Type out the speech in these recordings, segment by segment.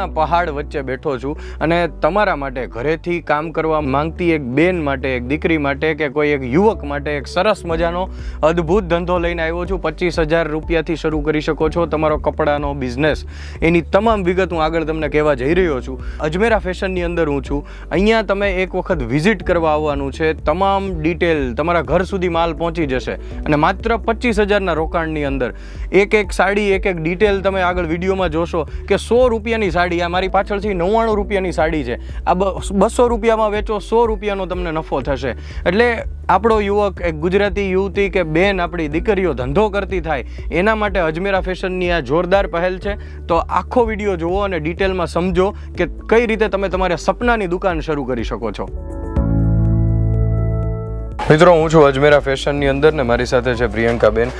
ના પહાડ વચ્ચે બેઠો છું અને તમારા માટે ઘરેથી કામ કરવા માંગતી એક બેન માટે, એક દીકરી માટે કે કોઈ એક યુવક માટે એક સરસ મજાનો અદ્ભુત ધંધો લઈને આવ્યો છું. પચીસ હજાર રૂપિયાથી શરૂ કરી શકો છો તમારો કપડાનો બિઝનેસ એની તમામ વિગત હું આગળ તમને કહેવા જઈ રહ્યો છું. અજમેરા ફેશનની અંદર હું છું. અહીંયા તમે એક વખત વિઝિટ કરવા આવવાનું છે. તમામ ડિટેલ તમારા ઘર સુધી માલ પહોંચી જશે. અને માત્ર પચીસ હજારના રોકાણની અંદર એક એક સાડી, એક એક ડિટેલ તમે આગળ વિડીયોમાં જોશો કે સો રૂપિયાની સાડી આ મારી પાછળથી નવ્વાણું રૂપિયાની સાડી છે. આ બસો રૂપિયામાં વેચો, સો રૂપિયાનો તમને નફો થશે. એટલે આપણો યુવક, એક ગુજરાતી યુવતી કે બેન આપણી દીકરીઓ ધંધો કરતી થાય, એના માટે અજમેરા ફેશનની આ જોરદાર પહેલ છે. તો આખો વીડિયો જુઓ અને ડિટેલમાં સમજો કે કઈ રીતે તમે તમારા સપનાની દુકાન શરૂ કરી શકો છો. મિત્રો, હું છું અજમેરા ફેશનની અંદર ને મારી સાથે છે પ્રિયંકાબેન.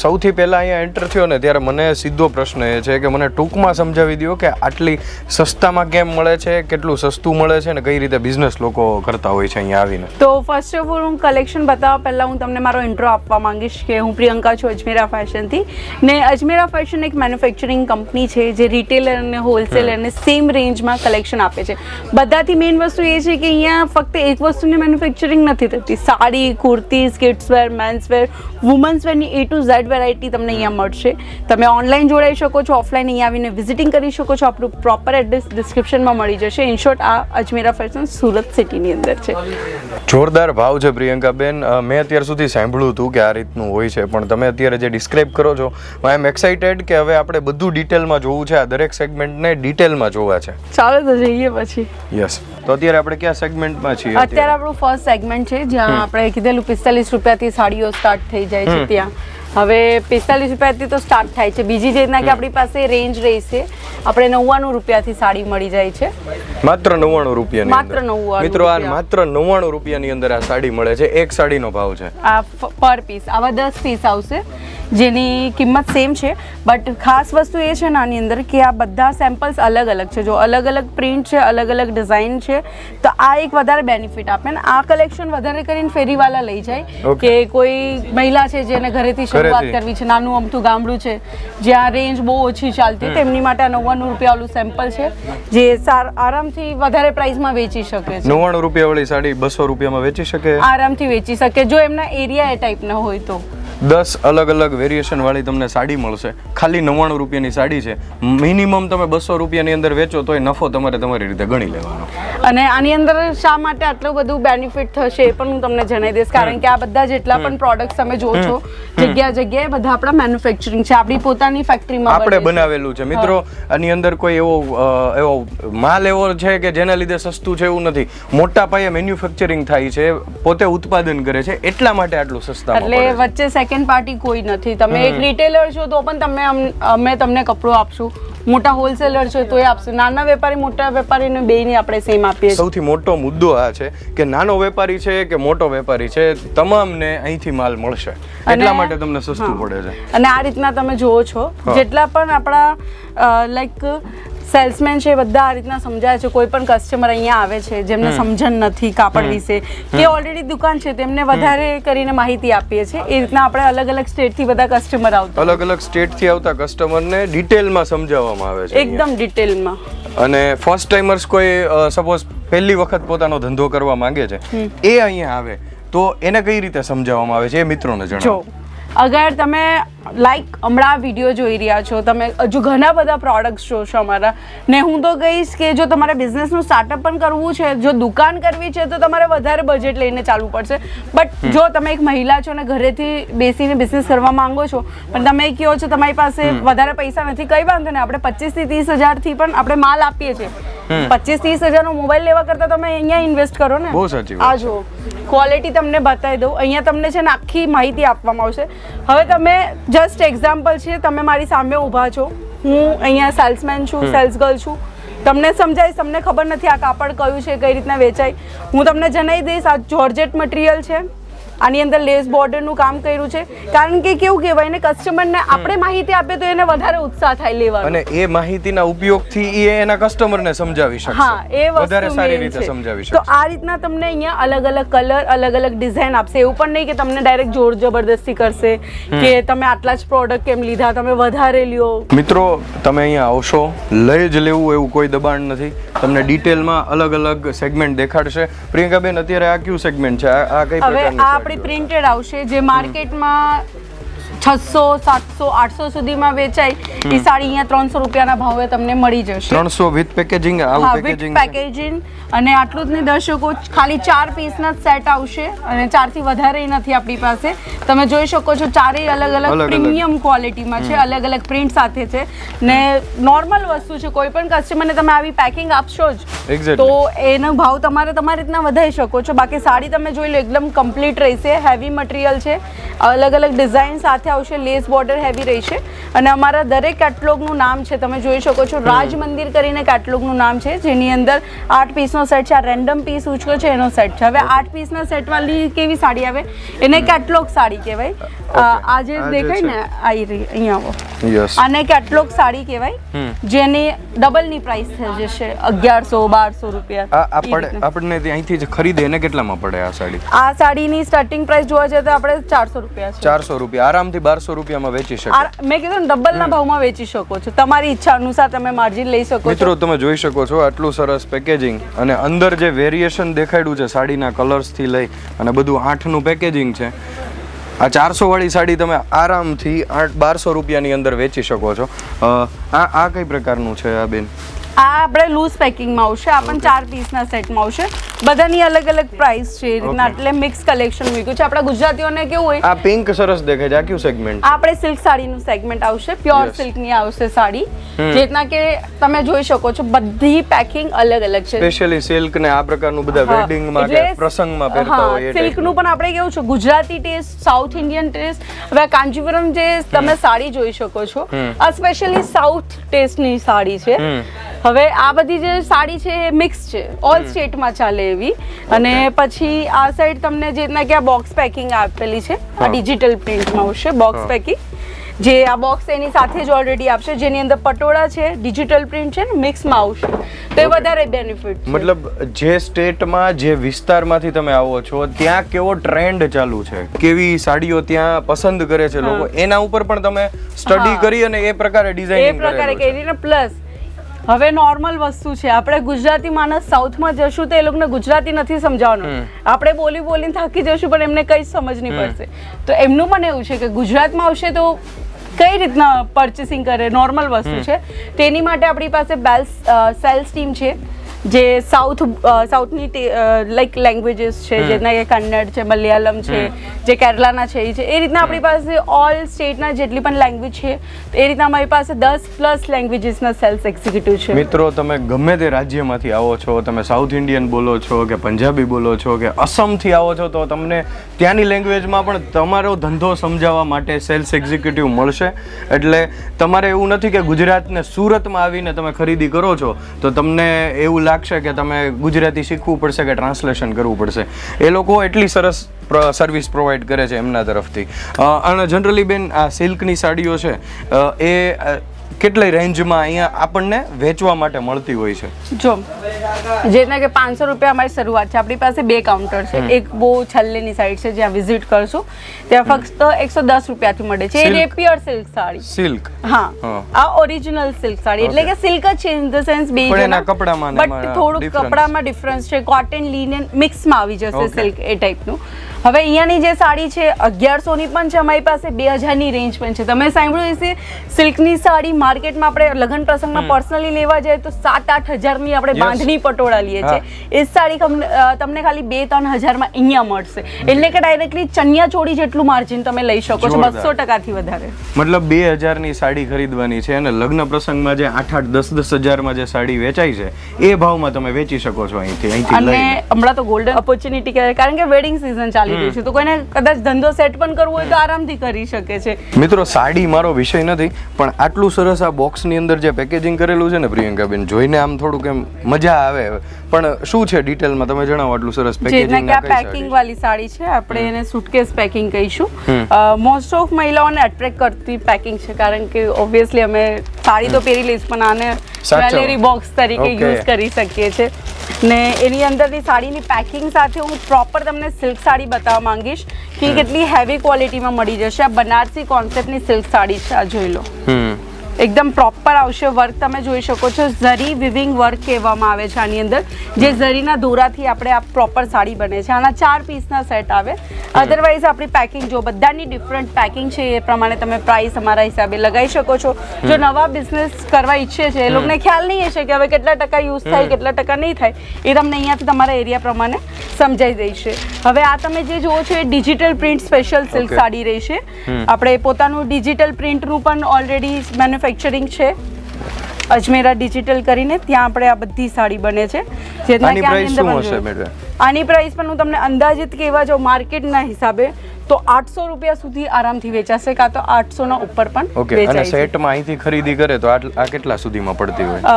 સૌથી પહેલાં અહીંયા એન્ટર થયો ને ત્યારે મને સીધો પ્રશ્ન એ છે કે મને ટૂંકમાં સમજાવી દો કે આટલી સસ્તામાં કેમ મળે છે, કેટલું સસ્તું મળે છે ને કઈ રીતે બિઝનેસ લોકો કરતા હોય છે અહીંયા આવીને? તો ફર્સ્ટ ઓફ ઓલ હું કલેક્શન બતાવવા પહેલાં હું તમને મારો ઇન્ટ્રો આપવા માંગીશ કે હું પ્રિયંકા છું અજમેરા ફેશનથી. ને અજમેરા ફેશન એક મેન્યુફેક્ચરિંગ કંપની છે જે રિટેલર અને હોલસેલર અને સેમ રેન્જમાં કલેક્શન આપે છે. બધાથી મેઇન વસ્તુ એ છે કે અહીંયા ફક્ત એક વસ્તુની મેન્યુફેક્ચરિંગ નથી થતી sari kurtis kids wear mens wear womens વેરની A to Z variety તમને અહીંયા મળશે. તમે ઓનલાઈન જોડાઈ શકો છો ઓફલાઈન અહીંયા આવીને વિઝિટિંગ કરી શકો છો. આપણું પ્રોપર એડ્રેસ ડિસ્ક્રિપ્શનમાં મળી જશે. ઇન શોર્ટ આ અજમેરા ફેશન સુરત સિટીની અંદર છે. જોરદાર ભાવ છે પ્રિયંકાબેન. મેં અત્યાર સુધી સાંભળ્યું હતું કે આ રીતનું હોય છે પણ તમે અત્યારે જે ડિસ્ક્રાઇબ કરો છો આઈ એમ એક્સાઇટેડ કે હવે આપણે બધું ડિટેલમાં જોવું છે આ દરેક સેગમેન્ટને ડિટેલમાં જોવા છે. ચાલો તો જઈએ પછી. યસ તો અત્યારે આપણે કયા સેગમેન્ટમાં છીએ અત્યારે? આપણું ફર્સ્ટ સેગમેન્ટ છે જ્યાં આપણે કીધેલું પિસ્તાલીસ રૂપિયાથી સાડીઓ સ્ટાર્ટ થઈ જાય છે ત્યાં. હવે પિસ્તાલીસ રૂપિયાથી તો સ્ટાર્ટ થાય છે. બીજી જે રીતના કે આપણી પાસે રેન્જ રહેશે. આપણે નવ્વાણું રૂપિયાથી સાડી મળી જાય છે. માત્ર નવ્વાણું રૂપિયા માત્ર નવ્વાણું મિત્રો આ માત્ર નવ્વાણું રૂપિયાની અંદર આ સાડી મળે છે. એક સાડીનો ભાવ છે. આ પર પીસ આવા દસ પીસ આવશે. જેની કિંમત સેમ છે. બટ ખાસ વસ્તુ એ છે ને આની અંદર કે આ બધા સેમ્પલ્સ અલગ અલગ છે. જો અલગ અલગ પ્રિન્ટ છે અલગ અલગ ડિઝાઇન છે તો આ એક વધારે બેનિફિટ આપે. ને આ કલેક્શન વધારે કરીને ફેરીવાલા લઈ જાય કે કોઈ મહિલા છે જેને ઘરેથી શરૂઆત કરવી છે નાનું અમથું ગામડું છે જ્યાં રેન્જ બહુ ઓછી ચાલતી તેમની માટે આ નવ્વાણું રૂપિયા વાળું સેમ્પલ છે જે આરામથી વધારે પ્રાઇસમાં વેચી શકે છે. નવ્વાણું રૂપિયા વાળી સાડી બસો રૂપિયામાં વેચી શકે? આરામથી વેચી શકે જો એમના એરિયા એ ટાઈપના હોય તો. દસ અલગ અલગ વેરિએશન વાળી તમને સાડી મળશે. ખાલી નવ્વાણું રૂપિયાની સાડી છે. મિનિમમ તમે બસો રૂપિયાની અંદર વેચો તો એ નફો તમારે તમારી રીતે ગણી લેવાનો. અને આની અંદર શા માટે આટલું બધું બેનિફિટ થશે એ પણ હું તમને જણાવી દઈશ. કારણ કે આ બધા જેટલા પણ પ્રોડક્ટ તમે જો છો જગ્યા જગ્યાએ બધા આપણા મેન્યુફેક્ચરિંગ છે. આપણી પોતાની ફેક્ટરીમાં આપણે બનાવેલું છે. મિત્રો આની અંદર કોઈ એવો એવો માલ એવો છે કે જેના લીધે સસ્તું છે એવું નથી. મોટા પાયે મેન્યુફેક્ચરિંગ થાય છે પોતે ઉત્પાદન કરે છે એટલા માટે આટલું સસ્તા એટલે વચ્ચે સેકન્ડ પાર્ટી કોઈ નથી. તમે એક રિટેલર છો તો પણ તમે અમે તમને કપડું આપશું. મોટા હોલસેલર છે તો એ આપશે. નાના વેપારી મોટા વેપારીને બેયને આપણે સેમ આપીએ સૌથી મોટો મુદ્દો આ છે કે નાનો વેપારી છે કે મોટો વેપારી છે તમામને અહીંથી માલ મળશે. એટલા માટે તમને સસ્તું પડે છે. અને આ રીતના તમે જુઓ છો જેટલા પણ આપણા લાઈક સેલ્સમેન છે બધા આ રીતના સમજાય છે. કોઈ પણ કસ્ટમર અહીંયા આવે છે જેમને સમજણ નથી કાપડ વિશે કે ઓલરેડી દુકાન છે તેમને વધારે કરીને માહિતી આપીએ છીએ. એ રીતના આપણે અલગ અલગ સ્ટેટથી બધા કસ્ટમર આવતા. અલગ અલગ સ્ટેટથી આવતા કસ્ટમરને ડિટેલમાં સમજાવવામાં આવે છે. એકદમ ડિટેલમાં અને ફર્સ્ટ ટાઈમર્સ કોઈ સપોઝ પહેલી વખત પોતાનો ધંધો કરવા માંગે છે એ અહીંયા આવે તો એને કઈ રીતે સમજાવવામાં આવે છે એ મિત્રોને જો જણાવો અગર તમે લાઈક હમણાં વીડિયો જોઈ રહ્યા છો તમે હજુ ઘણા બધા પ્રોડક્ટ્સ જોશો અમારા. ને હું તો કહીશ કે જો તમારે બિઝનેસનું સ્ટાર્ટઅપ પણ કરવું છે જો દુકાન કરવી છે તો તમારે વધારે બજેટ લઈને ચાલવું પડશે. બટ જો તમે એક મહિલા છો ને ઘરેથી બેસીને બિઝનેસ કરવા માંગો છો પણ તમે કહો છો તમારી પાસે વધારે પૈસા નથી કઈ વાંધો નહીં. આપણે પચીસથી ત્રીસ હજારથી પણ આપણે માલ આપીએ છીએ. પચીસ ત્રીસ હજારનો મોબાઈલ લેવા કરતાં તમે અહીંયા ઇન્વેસ્ટ કરો ને? બહુ સાચી આ જો ક્વોલિટી તમને બતાવી દઉં. અહીંયા તમને છે ને આખી માહિતી આપવામાં આવશે. હવે તમે જસ્ટ એક્ઝામ્પલ છે તમે મારી સામે ઊભા છો. હું અહીંયા સેલ્સમેન છું સેલ્સ ગર્લ છું. તમને સમજાઈશ તમને ખબર નથી આ કાપડ કયું છે કઈ રીતના વેચાય. હું તમને જણાવી દઈશ આ જોર્જેટ મટીરિયલ છે. આની અંદર લેસ બોર્ડરનું કામ કર્યું છે. કારણ કે કેવું કહેવાય ને કસ્ટમરને આપણે માહિતી આપીએ તો એને વધારે ઉત્સાહ થાય લેવા અને એ માહિતીના ઉપયોગથી એ એના કસ્ટમરને સમજાવી શકશે. હા એ વધારે સારી રીતે સમજાવી સમજાવી તો આ રીતના તમને અહીંયા અલગ અલગ કલર અલગ અલગ ડિઝાઇન આપશે. એવું પણ નહીં કે તમને ડાયરેક્ટ જોર જબરદસ્તી કરશે કે તમે આટલા જ પ્રોડક્ટ કેમ લીધા તમે વધારે લ્યો. મિત્રો તમે અહીંયા આવશો લઈ જ લેવું એવું કોઈ દબાણ નથી. તમને ડિટેલમાં અલગ અલગ સેગમેન્ટ દેખાડશે. પ્રિયંકાબેન અત્યારે આ કયું સેગમેન્ટ છે? આ કઈ પ્રકારની? આપણી પ્રિન્ટેડ આવશે. જે માર્કેટમાં છસો સાતસો આઠસો સુધીમાં વેચાય એ સાડી અહીંયા ત્રણસો રૂપિયાના ભાવે તમને મળી જશે. ત્રણસો વિથ પેકેજિંગ હા વિથ પેકેજિંગ અને આટલું જ નહીં દર્શકો ખાલી ચાર પીસના જ સેટ આવશે અને ચારથી વધારે નથી આપણી પાસે. તમે જોઈ શકો છો ચારેય અલગ અલગ અલગ અલગ. પ્રીમિયમ ક્વોલિટીમાં છે અલગ અલગ પ્રિન્ટ સાથે છે. ને નોર્મલ વસ્તુ છે કોઈ પણ કસ્ટમરને તમે આવી પેકિંગ આપશો જ તો એનો ભાવ તમારે તમારી રીતના વધારી શકો છો. બાકી સાડી તમે જોઈ લો એકદમ કમ્પ્લીટ રહેશે હેવી મટીરિયલ છે અલગ અલગ ડિઝાઇન સાથે આવશે. લેસ બોર્ડર હેવી રહેશે અને અમારા દરેક કેટલોગનું નામ છે. તમે જોઈ શકો છો રાજ મંદિર કરીને કેટલોગનું નામ છે જેની અંદર આઠ પીસનો સેટ છે. આ રેન્ડમ પીસ ઉચકો છે એનો સેટ છે. હવે આઠ પીસના સેટ વાળી કેવી સાડી આવે? એને કેટલોગ સાડી કહેવાય. અ, આ જે આ જે દેખાય ને આવી રહી અહીંયા આવો. આને કેટલોગ સાડી કહેવાય જેની ડબલની પ્રાઇસ થઈ જશે. અગિયારસો બારસો રૂપિયા. આપણને અહીંથી જે ખરીદે એને કેટલામાં પડે આ સાડી? આ સાડીની સ્ટાર્ટિંગ પ્રાઇસ જોવા જઈએ તો આપણે ચારસો રૂપિયા ચારસો રૂપિયા. આરામથી બારસો રૂપિયામાં વેચી શકો. મેં કીધું ને ડબલના ભાવમાં વેચી શકો છો. તમારી ઈચ્છા અનુસાર તમે માર્જિન લઈ શકો મિત્રો તમે જોઈ શકો છો આટલું સરસ પેકેજિંગ અને અંદર જે વેરિએશન દેખાડ્યું છે સાડીના કલર્સથી લઈ અને બધું આઠનું પેકેજિંગ છે. આ ચારસો વાળી સાડી તમે આરામથી આઠ બારસો રૂપિયાની અંદર વેચી શકો છો. આ આ કઈ પ્રકારનું છે આ બેન? આ આપણે લૂઝ પેકિંગમાં આવશે. આ પણ ચાર પીસના સેટમાં આવશે. બધાની અલગ અલગ પ્રાઇસ છે એ રીતના. એટલે મિક્સ કલેક્શન મૂક્યું છે. આપણા ગુજરાતીઓને કેવું હોય? આ પિંક સરસ દેખાય છે. આ કયું સેગમેન્ટ આપણે સિલ્ક સાડીનું સેગમેન્ટ આવશે. પ્યોર. સિલ્કની આવશે સાડી. જે રીતના કે તમે જોઈ શકો છો બધી પેકિંગ અલગ અલગ છે. સ્પેશિયલી સિલ્ક ને આ પ્રકારનું બધા વેડિંગમાં કે પ્રસંગમાં પહેરતા હોય સિલ્કનું પણ આપણે કેવું છે Gujarati taste south Indian taste હવે કાંજીવરમ જે તમે સાડી જોઈ શકો છો. આ સ્પેશિયલી સાઉથ ટેસ્ટની સાડી છે. હવે આ બધી જે સાડી છે એ મિક્સ છે. ઓલ સ્ટેટમાં ચાલે એવી. અને પછી આ સાઈડ તમને જે રીતના કે આ બોક્સ પેકિંગ આપેલી છે આ ડિજિટલ પ્રિન્ટમાં આવશે બોક્સ પેકિંગ જે આ બોક્સ એની સાથે જ ઓલરેડી આપશે જેની અંદર પટોળા છે ડિજિટલ પ્રિન્ટ છે ને મિક્સમાં આવશે. તો એ વધારે બેનિફિટ મતલબ જે સ્ટેટમાં જે વિસ્તારમાંથી તમે આવો છો ત્યાં કેવો ટ્રેન્ડ ચાલુ છે? કેવી સાડીઓ ત્યાં પસંદ કરે છે લોકો? એના ઉપર પણ તમે સ્ટડી કરી અને એ પ્રકારે એ પ્રકારે કરીને પ્લસ હવે નોર્મલ વસ્તુ છે. આપણે ગુજરાતી માણસ સાઉથમાં જશું તો એ લોકોને ગુજરાતી નથી સમજાવવાનું. આપણે બોલી બોલીને થાકી જશું પણ એમને કઈ જ સમજ નહીં પડશે. તો એમનું પણ એવું છે કે ગુજરાતમાં આવશે તો કઈ રીતના પરચેસિંગ કરે નોર્મલ વસ્તુ છે. તેની માટે આપણી પાસે બેલ્સ સેલ્સ ટીમ છે. જે સાઉથ સાઉથની લાઈક લેંગ્વેજીસ છે જેના કે કન્નડ છે મલયાલમ છે જે કેરલાના છે એ છે. એ રીતના આપણી પાસે ઓલ સ્ટેટના જેટલી પણ લેંગ્વેજ છે એ રીતના અમારી પાસે દસ પ્લસ લેંગ્વેજીસના સેલ્સ એક્ઝિક્યુટિવ છે. મિત્રો તમે ગમે તે રાજ્યમાંથી આવો છો તમે સાઉથ ઇન્ડિયન બોલો છો કે પંજાબી બોલો છો કે અસમથી આવો છો તો તમને ત્યાંની લેંગ્વેજમાં પણ તમારો ધંધો સમજાવવા માટે સેલ્સ એક્ઝિક્યુટિવ મળશે. એટલે તમારે એવું નથી કે ગુજરાતને સુરતમાં આવીને તમે ખરીદી કરો છો તો તમને એવું લાગશે કે તમે ગુજરાતી શીખવું પડશે કે ટ્રાન્સલેશન કરવું પડશે? એ લોકો એટલી સરસ સર્વિસ પ્રોવાઈડ કરે છે એમના તરફથી. અને જનરલી બેન આ સિલ્કની સાડીઓ છે એ કેટલી રેન્જમાં અહીંયા આપણને વેચવા માટે મળતી હોય છે? જો જેના કે પાંચસો રૂપિયા અમારી શરૂઆત છે. આપણી પાસે બે કાઉન્ટર છે. એક બહુ છેલ્લેની સાઈડ છે જ્યાં વિઝિટ કરશું. ત્યાં ફક્ત એકસો દસ રૂપિયાથી મળે છે. એ. Rapier silk sari. સિલ્ક હા. હા. આ ઓરિજિનલ સિલ્ક સાડી. એટલે કે સિલ્ક જ છે ઇન ધ સેન્સ બે એના કપડામાં બટ થોડુંક કપડામાં ડિફરન્સ છે. કોટન લિનન મિક્સમાં આવી જશે સિલ્ક એ ટાઈપનું હવે અહીંયાની જે સાડી છે અગિયારસોની પણ છે અમારી પાસે બે હજારની રેન્જ પણ છે. તમે સાંભળ્યું છે સિલ્કની સાડી માર્કેટમાં આપણે લગ્ન પ્રસંગમાં પર્સનલી લેવા જઈએ તો સાત આઠ હજારની આપણે બાંધણી પટોળા લઈએ છીએ. એ સાડી તમને ખાલી બે ત્રણ હજારમાં અહીંયા મળશે. એટલે કે ડાયરેક્ટલી ચણિયા ચોળી જેટલું માર્જિન તમે લઈ શકો છો. બસો ટકાથી વધારે. મતલબ બે હજારની સાડી ખરીદવાની છે અને લગ્ન પ્રસંગમાં જે આઠ આઠ દસ દસ હજારમાં જે સાડી વેચાય છે એ ભાવમાં તમે વેચી શકો છો અહીંથી અહીંથી અને હમણાં તો ગોલ્ડન ઓપોર્ચ્યુનિટી કહેવાય. કારણ કે વેડિંગ સિઝન ચાલી રહ્યું છે. તો કોઈને કદાચ ધંધો સેટ પણ કરવો હોય તો આરામથી કરી શકે છે. મિત્રો સાડી મારો વિષય નથી પણ આટલું સરસ આ બોક્સની અંદર જે પેકેજિંગ કરેલું છે ને પ્રિયંકાબેન જોઈને આમ થોડુંક એમ મજા આવે. પણ શું છે ડિટેલમાં તમે જણાવો આટલું સરસ પેકેજિંગ કે આ પેકિંગ વાળી સાડી છે આપણે એને સુટકેસ પેકિંગ કહીશું. મોસ્ટ ઓફ મહિલાઓને એટ્રેક્ટ કરતી પેકિંગ છે કારણ કે ઓબ્વિયસલી અમે સાડી તો પહેરી લઈશ પણ આને. જ્વેલરી બોક્સ તરીકે યુઝ કરી શકીએ છીએ. ને એની અંદરની સાડીની પેકિંગ સાથે હું પ્રોપર તમને સિલ્ક સાડી બતાવવા માંગીશ. કે કેટલી હેવી ક્વોલિટીમાં મળી જશે. આ બનારસી કોન્સેપ્ટની સિલ્ક સાડી છે આ જોઈ લો. એકદમ પ્રોપર આવશે વર્ક તમે જોઈ શકો છો. ઝરી વિવિંગ વર્ક કહેવામાં આવે છે આની અંદર. જે ઝરીના દોરાથી આપણે આ પ્રોપર સાડી બને છે. આના ચાર પીસના સેટ આવે. અધરવાઇઝ આપણી પેકિંગ જો બધાની ડિફરન્ટ પેકિંગ છે એ પ્રમાણે તમે પ્રાઇસ અમારા હિસાબે લગાવી શકો છો. જો નવા બિઝનેસ કરવા ઈચ્છે છે એ લોકોને ખ્યાલ નહીં હશે કે હવે કેટલા ટકા યુઝ થાય કેટલા ટકા નહીં થાય. એ તમને અહીંયાથી તમારા એરિયા પ્રમાણે સમજાઈ દેશે. હવે આ તમે જે જુઓ છો એ digital print special silk sari રહેશે આપણે પોતાનું ડિજિટલ પ્રિન્ટનું પણ ઓલરેડી મેન્યુફેક્ચરિંગ છે. અજમેરા ડિજિટલ કરીને ત્યાં આપણે આ બધી સાડી બને છે. જેના આની કે અંદર પ્રાઇસ પણ હું તમને અંદાજિત કહેવા જાઉં માર્કેટના હિસાબે તો આઠસો રૂપિયા સુધી આરામથી વેચાશે કાં તો આઠસોના ઉપર પણ ઓકે અને સેટમાં અહીંથી ખરીદી કરે તો આ કેટલા સુધીમાં પડતી હોય?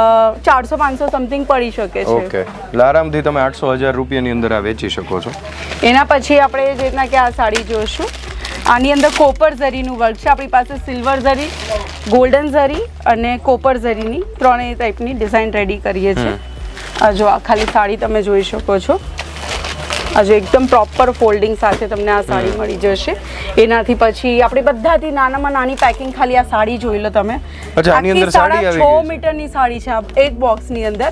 ચારસો પાંચસો સમથિંગ પડી શકે છે. ઓકે એટલે આરામથી તમે આઠસો હજાર રૂપિયાની અંદર આ વેચી શકો છો. એના પછી આપણે જે રીતના કે આ સાડી જોઈશું આની અંદર કોપર ઝરીનું વર્ક છે. આપણી પાસે સિલ્વર ઝરી ગોલ્ડન ઝરી અને કોપર ઝરીની ત્રણેય ટાઈપની ડિઝાઇન રેડી કરીએ છીએ. જો આ ખાલી સાડી તમે જોઈ શકો છો. આ જો એકદમ પ્રોપર ફોલ્ડિંગ સાથે તમને આ સાડી મળી જશે. એનાથી પછી આપણે બધાથી નાનામાં નાની પેકિંગ ખાલી આ સાડી જોઈ લો તમે. આની અંદર સાડી આવી ગઈ છ. મીટરની સાડી છે. આ એક બોક્સની અંદર.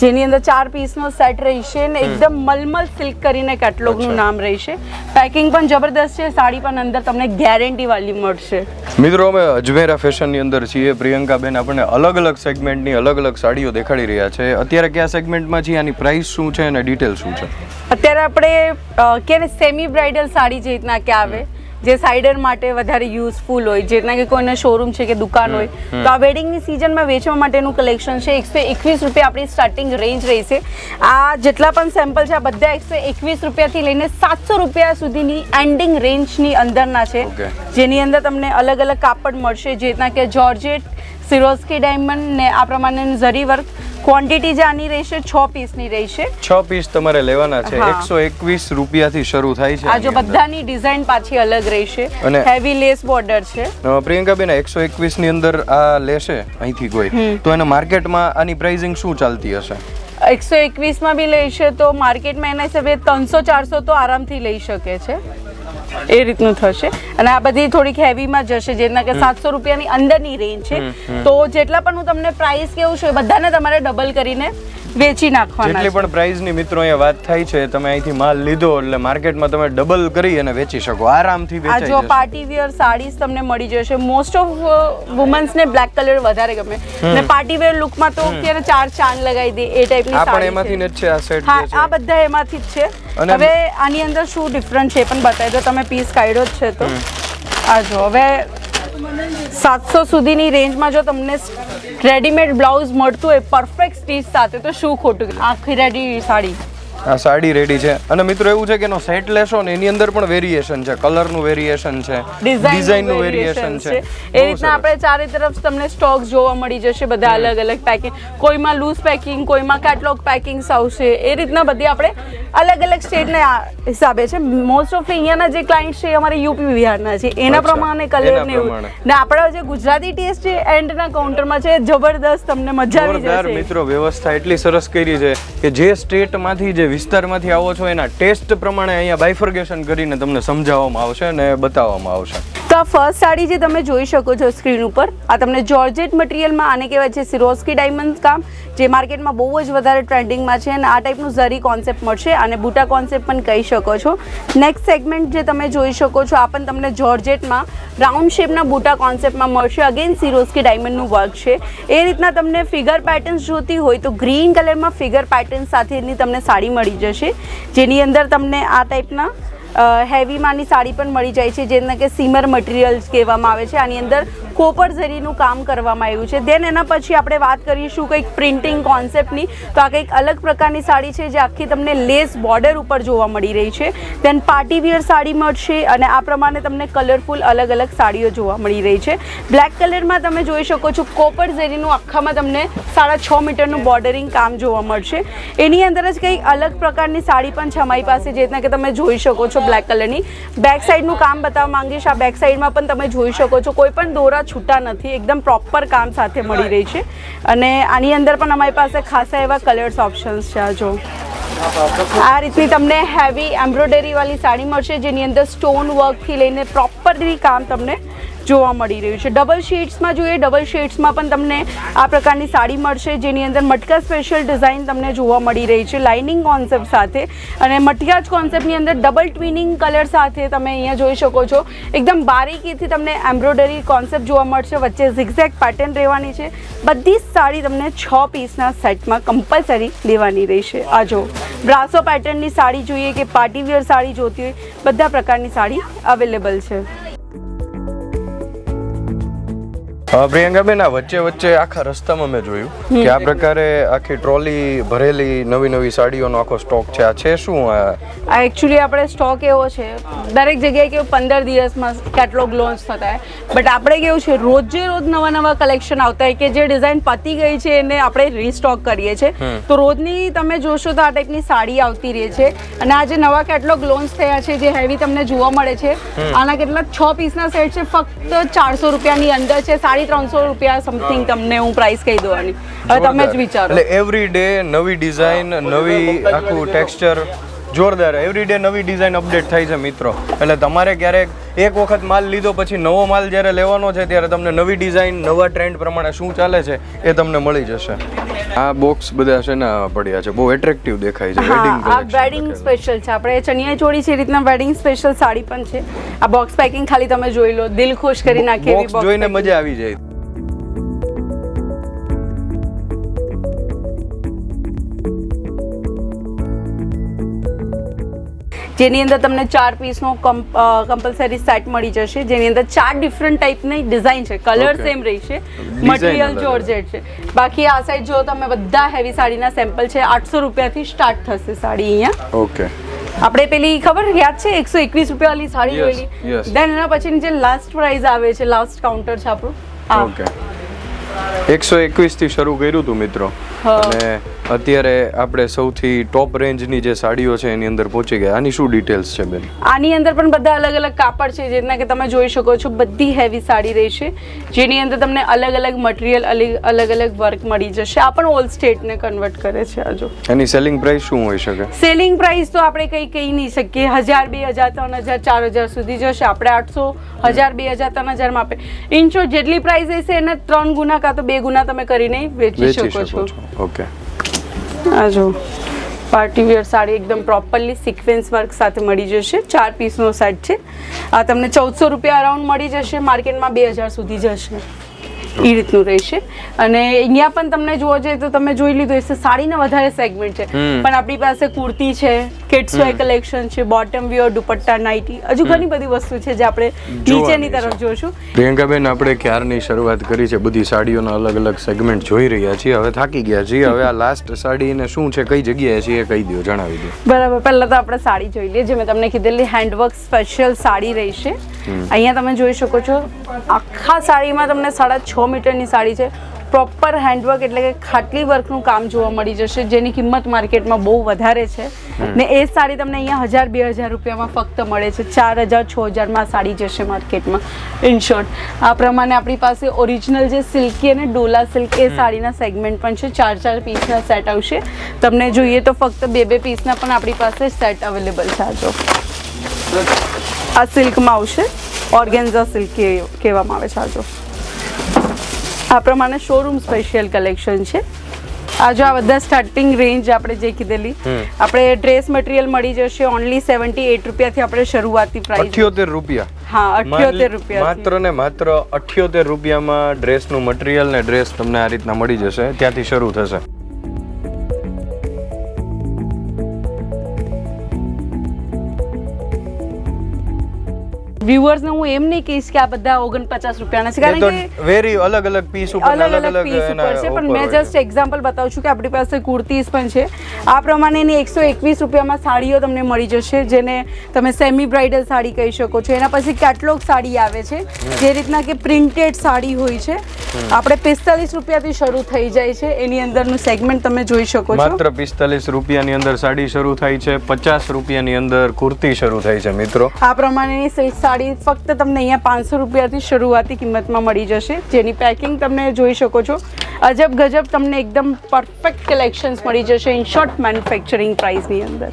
જેની અંદર ચાર પીસનો સેટ રહેશે ને એકદમ મલમલ સિલ્ક કરીને કેટલોગનું નામ રહેશે. પેકિંગ પણ જબરદસ્ત છે સાડી પણ અંદર તમને ગેરંટી વાળી મળશે. મિત્રો અમે અજમેરા ફેશનની અંદર છીએ. પ્રિયંકાબેન આપણને અલગ અલગ સેગમેન્ટની અલગ અલગ સાડીઓ દેખાડી રહ્યા છે. અત્યારે કયા સેગમેન્ટમાં છીએ? આની પ્રાઇસ શું છે અને ડિટેલ શું છે? અત્યારે આપણે કે સેમી બ્રાઇડલ સાડી જે રીતના કે આવે જે સાઇડર માટે વધારે યુઝફુલ હોય જેના કે કોઈને શોરૂમ છે કે દુકાન હોય. તો આ વેડિંગની સિઝનમાં વેચવા માટેનું કલેક્શન છે એકસો એકવીસ રૂપિયા આપણી સ્ટાર્ટિંગ રેન્જ રહેશે. આ જેટલા પણ સેમ્પલ છે આ બધા એકસો એકવીસ રૂપિયાથી લઈને સાતસો રૂપિયા સુધીની એન્ડિંગ રેન્જની અંદરના છે. જેની અંદર તમને અલગ અલગ કાપડ મળશે જે રીતના કે જોર્જેટ સિરોસ્કી ડાયમંડ ને આ પ્રમાણેનું ઝરી વર્ક ક્વોન્ટિટી જે આની રહેશે? છ પીસની રહેશે. છ પીસ તમારે લેવાના છે. એકસો એકવીસ રૂપિયાથી શરૂ થાય છે આ જો બધાની ડિઝાઇન પાછી અલગ રહેશે. અને- હેવી લેસ બોર્ડર છે. પ્રિયંકાબેન એકસો એકવીસની અંદર આ લેશે અહીંથી કોઈ? તો એને માર્કેટમાં આની પ્રાઇસિંગ શું ચાલતી હશે? એકસો એકવીસમાં બી લેશે તો માર્કેટમાં એના હિસાબે ત્રણસો ચારસો તો આરામથી લઈ શકે છે. એ રીતનું થશે. અને આ બધી થોડીક હેવીમાં જશે જેના કે સાતસો રૂપિયાની અંદરની રેન્જ છે. તો જેટલા પણ હું તમને પ્રાઇસ કેવું છું એ બધાને તમારે ડબલ કરીને વેચી નાખવાના જેટલી. પણ પ્રાઇસની મિત્રો અહીંયા વાત થાય છે તમે અહીંથી માલ લીધો એટલે માર્કેટમાં તમે ડબલ કરી અને વેચી શકો. આરામથી આ વેચાઈ જો પાર્ટી વેર સાડીસ તમને મળી જશે. મોસ્ટ ઓફ વુમન્સ ને બ્લેક કલર વધારે ગમે. ને પાર્ટી વેર લુકમાં તો અત્યારે ચાર ચાંદ લગાવી દે એ ટાઈપની આ પણ સાડી એમાંથી જ છે આ સેટ હા આ બધા એમાંથી જ છે. હવે આની અંદર શું ડિફરન્ટ છે પણ બતાવી દો તમે પીસ કાઢ્યો જ છે તો. આ જો હવે સાતસો સુધીની રેન્જમાં જો તમને રેડીમેડ બ્લાઉઝ મળતું હોય પરફેક્ટ સ્ટીચ સાથે, તો શું ખોટું આખી રેડી સાડી. આ સાડી રેડી છે. અને મિત્રો એવું છે કે એનો સેટ લેશો ને એની અંદર પણ વેરિએશન છે. કલરનું વેરિએશન છે. ડિઝાઇનનું વેરિએશન છે. એ રીતના આપણે ચારે તરફ તમને સ્ટોક જોવા મળી જશે બધા અલગ અલગ પેકિંગ કોઈમાં લૂઝ પેકિંગ કોઈમાં કેટલોગ પેકિંગ્સ આવશે. એ રીતના બધી આપણે અલગ અલગ સ્ટેટના હિસાબે છે. મોસ્ટ ઓફ અહીંયાના જે ક્લાયન્ટ છે એ અમારે યુપી બિહારના છે. એના પ્રમાણે કલર ને એવું. ને આપણા જે ગુજરાતી ટેસ્ટ છે એન્ડના કાઉન્ટરમાં છે જબરદસ્ત તમને મજા આવી જશે. મિત્રો વ્યવસ્થા એટલી સરસ કરી છે કે જે સ્ટેટમાંથી જે વિસ્તારમાંથી આવો છો, એના ટેસ્ટ પ્રમાણે અહીંયા બાયફર્ગેશન કરીને તમને સમજાવવામાં આવશે અને બતાવવામાં આવશે. આ ફર્સ્ટ સાડી જે તમે જોઈ શકો છો સ્ક્રીન ઉપર, આ તમને જોર્જેટ મટીરિયલમાં આને કહેવાય છે સિરોસ્કી ડાયમંડ કામ, જે માર્કેટમાં બહુ જ વધારે ટ્રેન્ડિંગમાં છે અને આ ટાઈપનું ઝરી કોન્સેપ્ટ મળશે અને બુટા કોન્સેપ્ટ પણ કહી શકો છો. નેક્સ્ટ સેગમેન્ટ જે તમે જોઈ શકો છો, આ પણ તમને જોર્જેટમાં રાઉન્ડ શેપના બુટા કોન્સેપ્ટમાં મળશે. અગેન સિરોસ્કી ડાયમંડનું વર્ક છે. એ રીતના તમને ફિગર પેટર્ન્સ જોતી હોય તો ગ્રીન કલરમાં ફિગર પેટર્ન સાથેની તમને સાડી મળી જશે. જેની અંદર તમને આ ટાઈપના હેવીમાંની સાડી પણ મળી જાય છે જેને કે સીમર મટીરિયલ્સ કહેવામાં આવે છે. આની અંદર કોપર ઝરીનું કામ કરવામાં આવ્યું છે. દેન એના પછી આપણે વાત કરીશું કંઈક પ્રિન્ટિંગ કોન્સેપ્ટની તો આ કંઈક અલગ પ્રકારની સાડી છે, જે આખી તમને લેસ બોર્ડર ઉપર જોવા મળી રહી છે. દેન પાર્ટી વિયર સાડી મળશે અને આ પ્રમાણે તમને કલરફુલ અલગ અલગ સાડીઓ જોવા મળી રહી છે. બ્લેક કલરમાં તમે જોઈ શકો છો, કોપર ઝરીનું આખામાં તમને સાડા છ મીટરનું બોર્ડરિંગ કામ જોવા મળશે. એની અંદર જ કંઈક અલગ પ્રકારની સાડી પણ છે અમારી પાસે, જે રીતના કે તમે જોઈ શકો છો. બ્લેક કલરની બેક સાઈડનું કામ બતાવવા માંગીશ. આ બેક સાઈડમાં પણ તમે જોઈ શકો છો, કોઈ પણ દોરા છૂટા નથી. એકદમ પ્રોપર કામ સાથે મળી રહી છે. અને આની અંદર પણ અમારી પાસે ખાસા એવા કલર્સ ઓપ્શન્સ છે આ જો. આ રીતની તમને હેવી એમ્બ્રોઇડરી વાળી સાડી મળશે, જેની અંદર સ્ટોન વર્કથી લઈને પ્રોપરલી કામ તમને જોવા મળી રહ્યું છે. ડબલ શેડ્સમાં જોઈએ ડબલ શેડ્સમાં પણ તમને આ પ્રકારની સાડી મળશે, જેની અંદર મટકા સ્પેશિયલ ડિઝાઇન તમને જોવા મળી રહી છે લાઇનિંગ કોન્સેપ્ટ સાથે. અને મટકા જ કોન્સેપ્ટની અંદર ડબલ ટ્વિનિંગ કલર સાથે તમે અહીંયા જોઈ શકો છો. એકદમ બારીકીથી તમને એમ્બ્રોઇડરી કોન્સેપ્ટ જોવા મળશે. વચ્ચે ઝિગઝેક પેટર્ન રહેવાની છે. બધી જ સાડી તમને છ પીસના સેટમાં કમ્પલસરી લેવાની રહેશે. આ જો, બ્રાસો પેટર્નની સાડી જોઈએ કે પાર્ટી વેર સાડી જોતી હોય, બધા પ્રકારની સાડી અવેલેબલ છે. પ્રિયંકાબેન આ વચ્ચે વચ્ચે આખા રસ્તામાં મેં જોયું કે આ પ્રકારે આખી ટ્રોલી ભરેલી નવી નવી સાડીઓનો આખો સ્ટોક છે. આ છે શું? આ એકચ્યુઅલી આપણે સ્ટોક એવો છે. દરેક જગ્યાએ કેવું પંદર દિવસમાં કેટલોગ લોન્ચ થતા હોય. બટ આપણે કેવું છે રોજે રોજ નવા નવા કલેક્શન આવતા હોય કે જે ડિઝાઇન પતી ગઈ છે એને આપણે રીસ્ટોક કરીએ છીએ. તો રોજની તમે જોશો તો આ ટાઈપની સાડી આવતી રહે છે. અને આ જે નવા કેટલોગ લોન્ચ થયા છે જે હેવી તમને જોવા મળે છે આના કેટલા છ પીસના સેટ છે ફક્ત ચારસો રૂપિયાની અંદર છે સાડી. ત્રણસો રૂપિયા સમથિંગ તમને હું પ્રાઇસ કહી દઉં હવે તમે જ વિચારો. એટલે એવરી ડે નવી ડિઝાઇન નવી આખું ટેક્સચર જોરદાર. એવરી ડે નવી ડિઝાઇન અપડેટ થાય છે મિત્રો. એટલે તમારે ક્યારેક એક વખત માલ લીધો પછી નવો માલ જ્યારે લેવાનો છે ત્યારે તમને નવી ડિઝાઇન નવા ટ્રેન્ડ પ્રમાણે શું ચાલે છે એ તમને મળી જશે. આ બોક્સ બધા છે ને પડ્યા છે. બહુ એટ્રેક્ટિવ દેખાય છે. વેડિંગ આ વેડિંગ સ્પેશિયલ છે. આપણે ચણિયા ચોળી છે રીતના વેડિંગ સ્પેશિયલ સાડી પણ છે. આ બોક્સ પેકિંગ ખાલી તમે જોઈ લો. દિલ ખુશ કરી નાખે એવી બોક્સ જોઈને મજા આવી જાય. જેની અંદર તમને ચાર પીસનો કમ્પલસરી સેટ મળી જશે. જેની અંદર ચાર ડિફરન્ટ ટાઈપની ડિઝાઇન છે. કલર સેમ રહેશે મટીરિયલ જોર્જેટ છે. બાકી આ સાઈડ જો તમે બધા હેવી સાડીના સેમ્પલ છે આઠસો રૂપિયાથી સ્ટાર્ટ થશે સાડી અહીંયા. ઓકે આપણે પેલી ખબર યાદ છે? એકસો એકવીસ રૂપિયા વાળી સાડી જોયેલી. દેન એના પછીની જે લાસ્ટ પ્રાઇઝ આવે છે લાસ્ટ કાઉન્ટર છે આપણું. ઓકે એકસો એકવીસથી શરૂ કર્યું હતું મિત્રો. અને અત્યારે આપણે સૌથી ટોપ રેન્જની જે સાડીઓ છે એની અંદર પહોંચી ગયા. આની શું ડિટેલ્સ છે બેન? આની અંદર પણ બધા અલગ અલગ કાપડ છે જેના કે તમે જોઈ શકો છો બધી હેવી સાડી રહેશે જેની અંદર તમને અલગ અલગ મટીરિયલ અલગ અલગ વર્ક મળી જશે. આ પણ ઓલ સ્ટેટને કન્વર્ટ કરે છે આજો એની સેલિંગ પ્રાઇસ શું હોઈ શકે? સેલિંગ પ્રાઇસ તો આપણે કંઈ કહી નહીં શકીએ. હજાર બે હજાર ત્રણ હજાર ચાર હજાર સુધી જશે. આપણે આઠસો હજાર બે હજાર ત્રણ હજારમાં આપે ઇન જેટલી પ્રાઇસ હશે એના ત્રણ ગુના કાં તો બે ગુના તમે કરીને વેચી શકો છો. ઓકે આ જો પાર્ટી વેર સાડી એકદમ પ્રોપરલી સિક્વેન્સ વર્ક સાથે મળી જશે. ચાર પીસનો સેટ છે. આ તમને ચૌદસો રૂપિયા અરાઉન્ડ મળી જશે. માર્કેટમાં બે હજાર સુધી જશે. એ રીતનું રહેશે. અને અહીંયા પણ તમને જોવા જઈએ તો તમે જોઈ લીધું હશે સાડીના વધારે સેગમેન્ટ છે. પણ આપણી પાસે કુર્તી છે કિડ્સ વેર કલેક્શન છે બોટમ વ્યર દુપટ્ટા નાઇટી હજુ ઘણી બધી વસ્તુ છે જે આપણે નીચેની તરફ. જોશું પ્રિયંકાબેન આપણે ક્યારની શરૂઆત કરી છે? બધી સાડીઓના અલગ અલગ સેગમેન્ટ જોઈ રહ્યા છીએ. હવે થાકી ગયા છીએ. હવે આ લાસ્ટ સાડી ને શું છે કઈ જગ્યાએ છે એ કહી દો જણાવી દો બરાબર. પહેલા તો આપણે સાડી જોઈ લઈએ જે મેં તમને કીધેલી હેન્ડવર્ક સ્પેશિયલ સાડી રહેશે. અહીંયા તમે જોઈ શકો છો આખા સાડીમાં તમને સાડા છ મીટરની સાડી છે. પ્રોપર હેન્ડવર્ક એટલે કે ખાટલી વર્કનું કામ જોવા મળી જશે જેની કિંમત માર્કેટમાં બહુ વધારે છે. ને એ સાડી તમને અહીંયા હજાર બે હજાર રૂપિયામાં ફક્ત મળે છે. ચાર હજાર છ હજારમાં સાડી જશે માર્કેટમાં. ઇન શોર્ટ આ પ્રમાણે આપણી પાસે ઓરિજિનલ જે સિલ્કી અને ડોલા સિલ્ક એ સાડીના સેગમેન્ટ પણ છે. ચાર ચાર પીસના સેટ આવશે. તમને જોઈએ તો ફક્ત બે બે પીસના પણ આપણી પાસે સેટ અવેલેબલ છે આજો આ સિલ્કમાં આવશે. ઓર્ગેન્ઝા સિલ્ક કહેવામાં આવે છે આ જો. આ પ્રમાણે શોરૂમ સ્પેશિયલ કલેક્શન છે. આ જો આ બધા સ્ટાર્ટિંગ રેન્જ આપણે જે કીધેલી આપણે ડ્રેસ મટીરિયલ મળી જશે ઓનલી સેવન્ટી એટ રૂપિયાથી આપણે શરૂઆતી પ્રાઇસ અઠ્યોતેર રૂપિયા. હા અઠ્યોતેર રૂપિયા માત્ર ને માત્ર અઠ્યોતેર રૂપિયામાં ડ્રેસનું મટીરિયલ ને ડ્રેસ તમને આ રીતના મળી જશે ત્યાંથી શરૂ થશે. વ્યુઅર્સને હું એમ નહીં કહીશ કે આ બધા ઓગણપચાસ રૂપિયાના છે કારણ કે વેરી અલગ અલગ પીસ ઉપર અલગ અલગ પીસ ઉપર છે પણ મેં જસ્ટ એક્ઝામ્પલ બતાવું છું કે આપણી પાસે કુર્તીઝ પણ છે. આ પ્રમાણેની એકસો એકવીસ રૂપિયામાં સાડીઓ તમને મળી જશે જેને તમે સેમી બ્રાઇડલ સાડી કહી શકો છો. એના પછી કેટલોગ સાડી આવે છે જે રીતના કે પ્રિન્ટેડ સાડી હોય છે. આપણે પિસ્તાલીસ રૂપિયાથી શરૂ થઈ જાય છે. એની અંદરનું સેગમેન્ટ તમે જોઈ શકો છો. માત્ર પિસ્તાલીસ રૂપિયાની અંદર સાડી શરૂ થાય છે પચાસ રૂપિયાની અંદર કુર્તી શરૂ થાય છે મિત્રો. આ પ્રમાણેની સિલ્ક સાડી ફક્ત તમને અહીંયા પાંચસો રૂપિયાથી શરૂઆતી કિંમતમાં મળી જશે. જેની પેકિંગ તમે જોઈ શકો છો. અજબ ગજબ તમને એકદમ પરફેક્ટ કલેક્શન્સ મળી જશે ઇન શોર્ટ મેન્યુફેક્ચરિંગ પ્રાઇસની અંદર.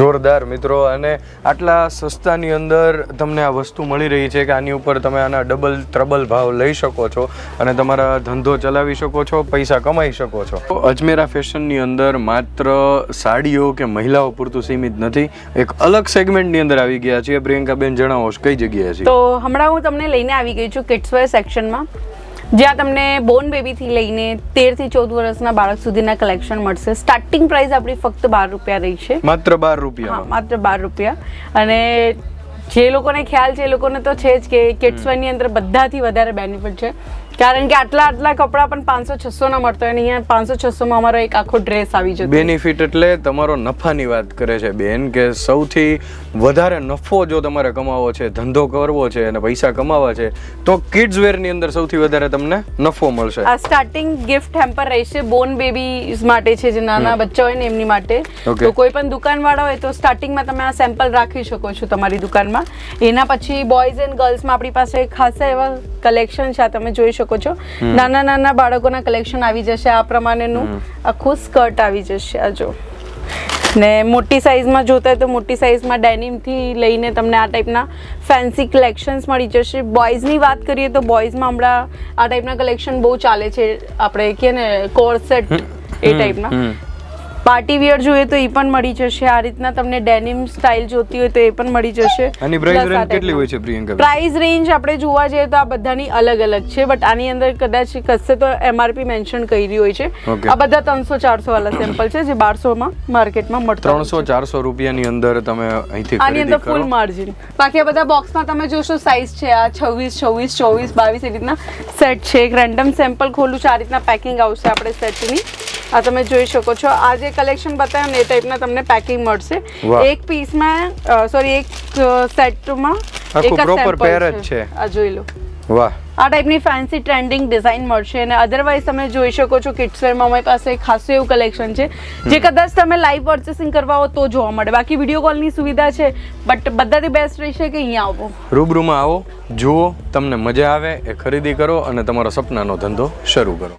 જોરદાર મિત્રો. અને આટલા સસ્તાની અંદર તમને આ વસ્તુ મળી રહી છે કે આની ઉપર તમે આના ડબલ ત્રબલ ભાવ લઈ શકો છો. અને તમારા ધંધો ચલાવી શકો છો પૈસા કમાઈ શકો છો. તો અજમેરા ફેશનની અંદર માત્ર સાડીઓ કે મહિલાઓ પૂરતું સીમિત નથી એક અલગ સેગમેન્ટની અંદર આવી ગયા છીએ. પ્રિયંકાબેન જણાવો કઈ જગ્યાએ છે? તો હમણાં હું તમને લઈને આવી ગઈ છું કિડ્સવેર સેક્શનમાં જ્યાં તમને બોર્ન બેબીથી લઈને તેરથી ચૌદ વર્ષના બાળક સુધીના કલેક્શન મળશે. સ્ટાર્ટિંગ પ્રાઇસ આપણી ફક્ત બાર રૂપિયા રહી છે. માત્ર બાર હા રૂપિયા માત્ર બાર રૂપિયા. અને જે લોકોને ખ્યાલ છે એ લોકોને તો છે જ કે કિડ્સવેરની અંદર બધાથી વધારે બેનિફિટ છે. કારણ કે આટલા આટલા કપડાં પણ પાંચસો છસોના મળતા હોય અને અહીંયા પાંચસો છસોમાં અમારો એક આખો ડ્રેસ આવી જતો બેનિફિટ એટલે તમારો નફાની વાત કરે છે બેન કે સૌથી વધારે નફો જો તમારે કમાવો છે ધંધો કરવો છે અને પૈસા કમાવા છે તો કિડ્સ વેરની અંદર સૌથી વધારે તમને નફો મળશે. આ સ્ટાર્ટિંગ ગિફ્ટ હેમ્પર રહેશે બોન બેબીઝ માટે છે જે નાના બચ્ચા હોય ને એમની માટે. તો કોઈ પણ દુકાનવાળા હોય તો સ્ટાર્ટિંગમાં તમે આ સેમ્પલ રાખી શકો છો તમારી દુકાનમાં. એના પછી બોયઝ એન્ડ ગર્લ્સમાં આપણી પાસે ખાસા એવા કલેક્શન છે આ તમે જોઈ શકો છો. નાના નાના બાળકોના કલેક્શન આવી જશે. આ પ્રમાણેનું આખું સ્કર્ટ આવી જશે આ જો. ને મોટી સાઇઝમાં જોતા હોય તો મોટી સાઇઝમાં ડેનિમથી લઈને તમને આ ટાઈપના ફેન્સી કલેક્શન્સ મળી જશે. બોયઝની વાત કરીએ તો બોયઝમાં હમણાં આ ટાઈપના કલેક્શન બહુ ચાલે છે. આપણે કે ને કોર્સેટ એ ટાઈપના. પાર્ટી વિયર જોઈએ તો એ પણ મળી જશે. આ રીતના તમને ડેનિમ સ્ટાઇલ જોતી હોય તો એ પણ મળી જશે. અને પ્રાઇસ રેન્જ કેટલી હોય છે પ્રિયંકા પ્રાઇસ રેન્જ આપણે જોવા જઈએ તો આ બધાની અલગ અલગ છે બટ આની અંદર કદાચ કશે તો એમઆરપી મેન્શન કરી હોય છે. આ બધા ત્રણસો ચારસો વાળા સેમ્પલ છે જે બારસોમાં માર્કેટમાં મળતા. ત્રણસો ચારસો રૂપિયાની અંદર તમે અહીંથી આની અંદર ફૂલ માર્જિન બાકી આ બધા બોક્સમાં તમે જોશો સાઇઝ છે આ છવ્વીસ છવ્વીસ ચોવીસ બાવીસ એ રીતના સેટ છે. એક રેન્ડમ સેમ્પલ ખોલું છે આ રીતના પેકિંગ આવશે આપણે સેટની આ તમે જોઈ શકો છો. આ જે કલેક્શન બતાવ્યું ને એ ટાઈપના તમને પેકિંગ મળશે. એક પીસમાં સોરી એક સેટમાં એક પ્રોપર પેર જ છે. આ જોઈ લો. વાહ. આ ટાઈપની ફેન્સી ટ્રેન્ડિંગ ડિઝાઇન મળશે અને અધરવાઇઝ તમે જોઈ શકો છો કિડ્સવેરમાં અમારી પાસે ખાસું એવું કલેક્શન છે. જે કદાચ તમે લાઈવ પરચેસિંગ કરવા હો તો જોવા મળે. બાકી વીડિયો કોલની સુવિધા છે બટ બધાથી બેસ્ટ રહેશે કે અહીંયા આવો. રૂબરૂમાં આવો જુઓ તમને મજા આવે એ ખરીદી કરો અને તમારા સપનાનો ધંધો શરૂ કરો.